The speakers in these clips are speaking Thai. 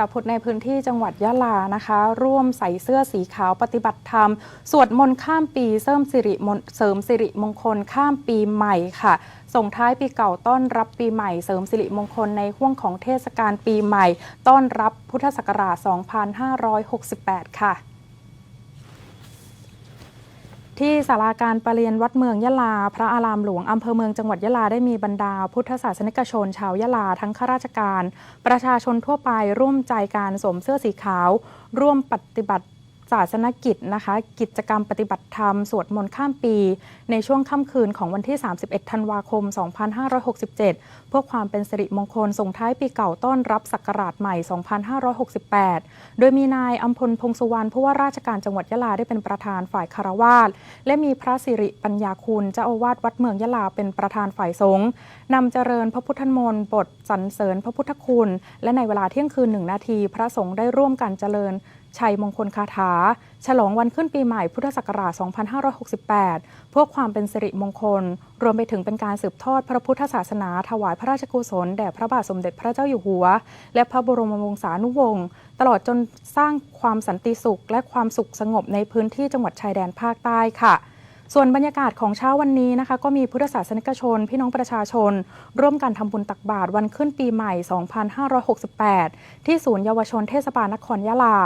าวพุทธในพื้นที่จังหวัดยะลานะคะ ร่วมใส่เสื้อสีขาวปฏิบัติธรรม สวดมนต์ข้ามปีเสริมสิริมเสริมสิริมงคลข้ามปีใหม่ค่ะ ส่งท้ายปีเก่าต้อนรับปีใหม่เสริมสิริมงคลในห่วงของเทศกาลปีใหม่ ต้อนรับพุทธศักราช 2568 ค่ะ ที่ศาลาการประเรียนวัดเมืองยะลา พระอารามหลวง อำเภอเมืองจังหวัดยะลาได้มีบรรดา พุทธศาสนิกชนชาวยะลาทั้งข้าราชการ ประชาชนทั่วไปร่วมใจการสวมเสื้อสีขาว ร่วมปฏิบัติ ศาสนกิจนะคะ กิจกรรมปฏิบัติธรรม สวดมนต์ข้ามปี ในช่วงค่ำคืนของวันที่ 31 ธันวาคม 2567 เพื่อความเป็นสิริมงคลส่งท้ายปีเก่าต้อนรับศักราชใหม่ 2568 โดยมีนายอัมพลพงสุวรรณผู้ว่าราชการจังหวัดยะลาได้เป็นประธานฝ่ายคารวาสและมีพระสิริปัญญาคุณเจ้าอาวาสวัดเมืองยะลาเป็นประธานฝ่ายสงฆ์นำเจริญพระพุทธมนต์บทสรรเสริญพระพุทธคุณ และในเวลาเที่ยงคืนหนึ่งนาทีพระสงฆ์ได้ร่วมกันเจริญ ชัยมงคลคาถา ฉลองวันขึ้นปีใหม่พุทธศักราช 2568 เพื่อความเป็นสิริมงคล รวมไปถึงเป็นการสืบทอดพระพุทธศาสนาถวายพระราชกุศลแด่พระบาทสมเด็จพระเจ้าอยู่หัว และพระบรมวงศานุวงศ์ตลอดจนสร้างความสันติสุข และความสุขสงบในพื้นที่จังหวัดชายแดนภาคใต้ค่ะ ส่วนบรรยากาศของเช้าวันนี้นะคะ ก็มีพุทธศาสนิกชน พี่น้องประชาชน ร่วมกันทำบุญตักบาตรวันขึ้นปีใหม่ 2568 ที่ศูนย์เยาวชนเทศบาลนครยะลา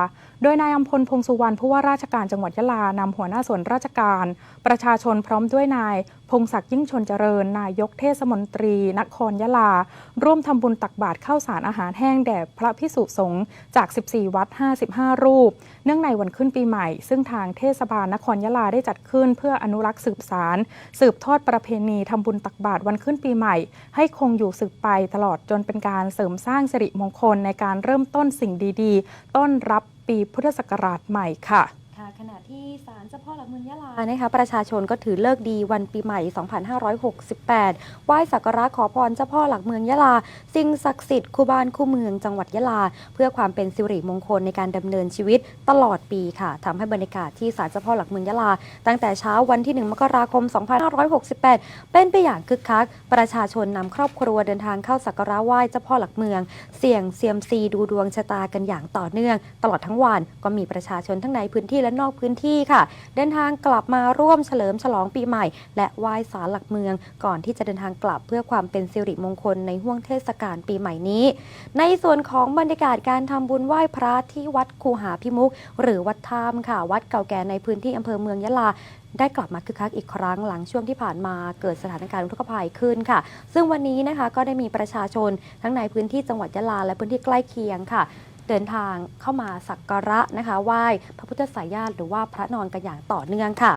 โดยนายอัมพลพงสุวรรณผู้ว่าราชการจังหวัดยะลานำหัวหน้าส่วนราชการ ประชาชนพร้อมด้วยนาย พงศักดิ์ยิ่งชนเจริญ นายกเทศมนตรี นครยะลา ร่วมทำบุญตักบาตรข้าวสารอาหารแห้งแด่พระพิสุสงฆ์จาก 14 วัด 55 รูป เนื่องในวันขึ้นปีใหม่ ซึ่งทางเทศบาลนครยะลาได้จัดขึ้นเพื่ออนุนุรักษ์สืบสาร สืบทอดประเพณีทำบุญตักบาตรวันขึ้นปีใหม่ ให้คงอยู่สืบไปตลอดจนเป็นการเสริมสร้างสิริมงคลในการเริ่มต้นสิ่งดีๆ ต้อนรับปีพุทธศักราชใหม่ค่ะ ค่ะขณะที่ศาลเจ้าพ่อหลักเมืองยะลานะคะประชาชนก็ถือเลิกดีวันปีใหม่ 2568 ไหว้สักการะขอพรเจ้าพ่อหลักเมืองยะลา สิ่งศักดิ์สิทธิ์คู่บ้านคู่เมืองจังหวัดยะลา เพื่อความเป็นสิริมงคลในการดำเนินชีวิตตลอดปีค่ะทำให้บรรยากาศที่ศาลเจ้าพ่อหลักเมืองยะลา ตั้งแต่เช้าวันที่ 1 มกราคม 2568 เป็นไปอย่างคึกคัก ประชาชนนำครอบครัวเดินทางเข้าสักการะไหว้เจ้าพ่อหลักเมือง เสี่ยงเซียมซีดูดวงชะตากันอย่างต่อเนื่อง ตลอดทั้งวันก็มีประชาชนทั้งในพื้นที่และนอกพื้นที่ค่ะ เดินทางกลับมาร่วมเฉลิมฉลองปีใหม่ และไหว้ศาลหลักเมือง ก่อนที่จะเดินทางกลับเพื่อความเป็นสิริมงคลในห่วงเทศกาลปีใหม่นี้ ในส่วนของบรรยากาศการทำบุญไหว้พระที่วัดคูหาพิมุก หรือวัดท่ามค่ะ วัดเก่าแก่ในพื้นที่อำเภอเมืองยะลาได้กลับมาคึกคักอีกครั้งหลังช่วงที่ผ่านมาเกิดสถานการณ์อุทกภัยขึ้นค่ะ ซึ่งวันนี้นะคะก็ได้มีประชาชนทั้งในพื้นที่จังหวัดยะลาและพื้นที่ใกล้เคียงค่ะ เดินทางเข้ามาสักการะนะคะไหว้พระพุทธสายญาติหรือว่าพระนอนกันอย่างต่อเนื่องค่ะ